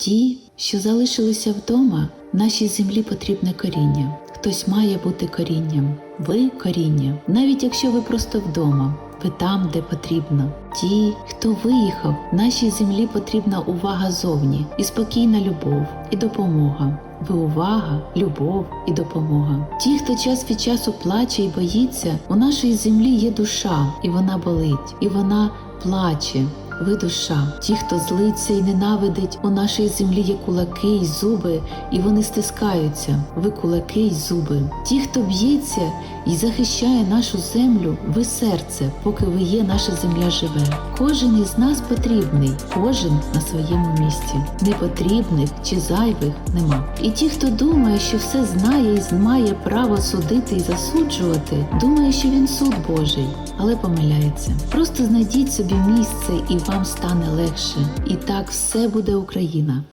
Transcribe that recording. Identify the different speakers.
Speaker 1: Ті, що залишилися вдома, нашій землі потрібне коріння. Хтось має бути корінням. Ви коріння, навіть якщо ви просто вдома, ви там, де потрібно. Ті, хто виїхав, нашій землі потрібна увага зовні, і спокійна любов, і допомога. Ви увага, любов і допомога. Ті, хто час від часу плаче і боїться, у нашій землі є душа, і вона болить, і вона плаче. Ви душа, ті, хто злиться і ненавидить, у нашій землі є кулаки й зуби, і вони стискаються. Ви кулаки й зуби. Ті, хто б'ється і захищає нашу землю, ви серце, поки ви є, наша земля живе. Кожен із нас потрібний, кожен на своєму місці. Непотрібних чи зайвих нема. І ті, хто думає, що все знає і має право судити і засуджувати, думає, що він суд Божий, але помиляється. Просто знайдіть собі місце і вам стане легше. І так все буде Україна.